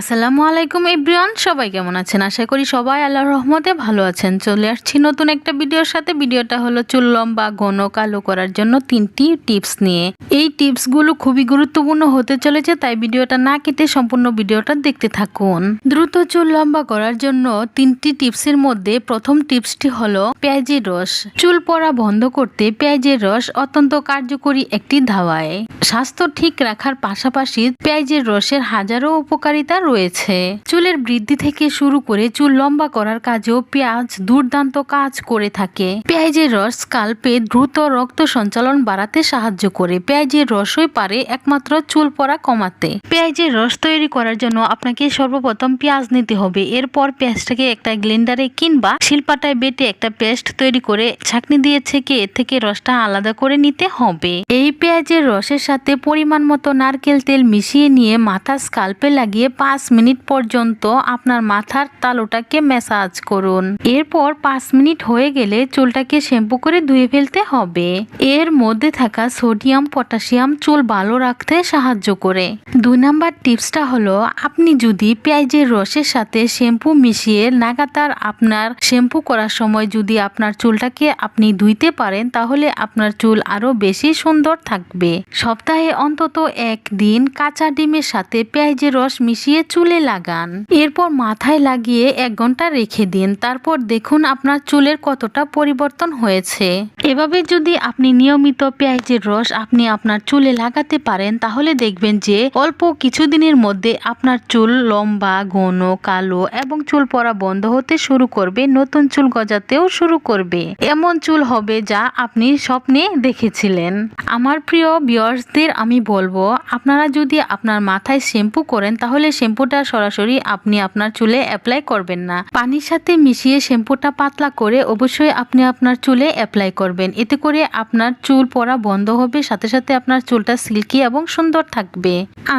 আসসালামু আলাইকুম এভরিওয়ান, সবাই কেমন আছেন? আশা করি সবাই আল্লাহর রহমতে ভালো আছেন। চলে আসছি নতুন একটা ভিডিওর সাথে। ভিডিওটা হলো চুল লম্বা ঘন কালো করার জন্য তিনটি টিপস নিয়ে। এই টিপসগুলো খুবই গুরুত্বপূর্ণ হতে চলেছে, তাই ভিডিওটা না কেটে সম্পূর্ণ ভিডিওটা দেখতে থাকুন। দ্রুত চুল লম্বা করার জন্য তিনটি টিপসের মধ্যে প্রথম টিপসটি হলো পেঁয়াজের রস। চুল পড়া বন্ধ করতে পেঁয়াজের রস অত্যন্ত কার্যকরী একটি ধাওয়ায়। স্বাস্থ্য ঠিক রাখার পাশাপাশি পেঁয়াজের রসের হাজারো উপকারিতা রয়েছে। চুলের বৃদ্ধি থেকে শুরু করে চুল লম্বা করার কাজেও পেঁয়াজ দুর্দান্ত কাজ করে থাকে। পেঁয়াজের রস স্কাল্পে দ্রুত রক্ত সঞ্চালন বাড়াতে সাহায্য করে। পেঁয়াজের রসই পারে একমাত্র চুল পড়া কমাতে। পেঁয়াজের রস তৈরি করার জন্য আপনাকে সর্বপ্রথম পেঁয়াজ নিতে হবে। এরপর পেঁয়াজটাকে একটা গ্লেন্ডারে কিংবা শিলপাটায় বেটে একটা পেস্ট তৈরি করে ছাকনি দিয়ে ছেঁকে এর থেকে রসটা আলাদা করে নিতে হবে। এই পেঁয়াজের রসের সাথে পরিমাণ মতো নারকেল তেল মিশিয়ে নিয়ে মাথা স্কাল্পে লাগিয়ে পাঁচ মিনিট পর্যন্ত আপনার মাথার তালুটাকে ম্যাসাজ করুন। এরপর পাঁচ মিনিট হয়ে গেলে চুলটাকে শ্যাম্পু করে ধুয়ে ফেলতে হবে। এর মধ্যে থাকা সোডিয়াম, পটাশিয়াম চুল ভালো রাখতে সাহায্য করে। দুই নাম্বার টিপসটা হলো, আপনি যদি পেঁয়াজের রসের সাথে শ্যাম্পু মিশিয়ে লাগাতার আপনার শ্যাম্পু করার সময় যদি আপনার চুলটাকে আপনি ধুইতে পারেন, তাহলে আপনার চুল আরও বেশি সুন্দর থাকবে। সপ্তাহে অন্তত একদিন কাঁচা ডিমের সাথে পেঁয়াজের রস মিশিয়ে চুলে লাগান। এরপর মাথায় লাগিয়ে এক ঘণ্টা রেখে দিন। তারপর দেখুন আপনার চুলের কতটা পরিবর্তন হয়েছে। এভাবে যদি আপনি নিয়মিত পেঁয়াজের রস আপনি আপনার চুলে লাগাতে পারেন, তাহলে দেখবেন যে অল্প কিছুদিনের মধ্যে আপনার চুল লম্বা, ঘন, কালো এবং চুল পড়া বন্ধ হতে শুরু করবে, নতুন চুল গজাতেও শুরু করবে। এমন চুল হবে যা আপনি স্বপ্নে দেখেছিলেন। আমার প্রিয় বিয়ার্সদের আমি বলব, আপনারা যদি আপনার মাথায় শ্যাম্পু করেন, তাহলে শ্যাম্পুটা সরাসরি আপনি আপনার চুলে অ্যাপ্লাই করবেন না। পানির সাথে মিশিয়ে শ্যাম্পুটা পাতলা করে অবশ্যই আপনি আপনার চুলে অ্যাপ্লাই করবেন। এতে করে আপনার চুল পড়া বন্ধ হবে, সাথে সাথে আপনার চুলটা সিল্কি এবং সুন্দর থাকবে।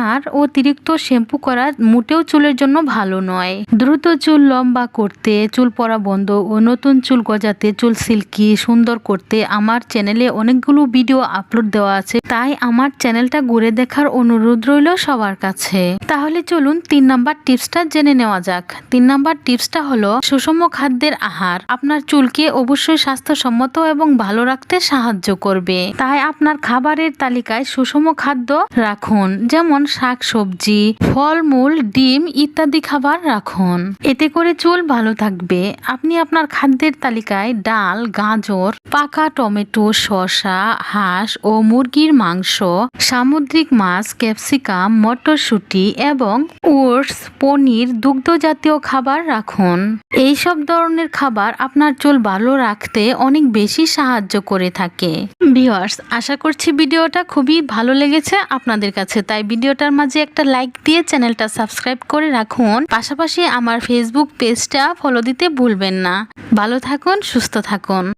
আর অতিরিক্ত শ্যাম্পু করা মোটেও চুলের জন্য ভালো নয়। দ্রুত চুল লম্বা করতে, চুল পড়া বন্ধ ও নতুন চুল গজাতে চুল সিল্কি সুন্দর করতে আমার চ্যানেলে অনেকগুলো ভিডিও আপলোড দেওয়া আছে। তাই আমার চ্যানেলটা ঘুরে দেখার অনুরোধ রইল সবার কাছে। তাহলে চলুন তিন নাম্বার টিপসটা জেনে নেওয়া যাক। তিন নাম্বার টিপসটা হলো, সুষম খাদ্যের আহার আপনার চুলকে অবশ্যই স্বাস্থ্যসম্মত এবং ভালো রাখতে সাহায্য করবে। তাই আপনার খাবারের তালিকায় সুষম খাদ্য রাখুন, যেমন শাক সবজি ফলমূল, ডিম ইত্যাদি খাবার রাখুন। এতে করে চুল ভালো থাকবে। আপনি আপনার খাদ্যের তালিকায় ডাল, গাজর, পাকা টমেটো, শসা, হাঁস ও মুরগির মাংস, সামুদ্রিক মাছ, ক্যাপসিকাম, মটরশুঁটি এবং ওটস, পনির দুগ্ধ জাতীয় খাবার রাখুন। এই সব ধরনের খাবার আপনার চুল ভালো রাখতে অনেক বেশি সাহায্য করে থাকে। ভিউয়ার্স, আশা করছি ভিডিওটা খুবই ভালো লেগেছে আপনাদের কাছে। তাই ভিডিওটার মাঝে একটা লাইক দিয়ে চ্যানেলটা সাবস্ক্রাইব করে রাখুন। পাশাপাশি আমার ফেসবুক পেজটা ফলো দিতে ভুলবেন না। ভালো থাকুন, সুস্থ থাকুন।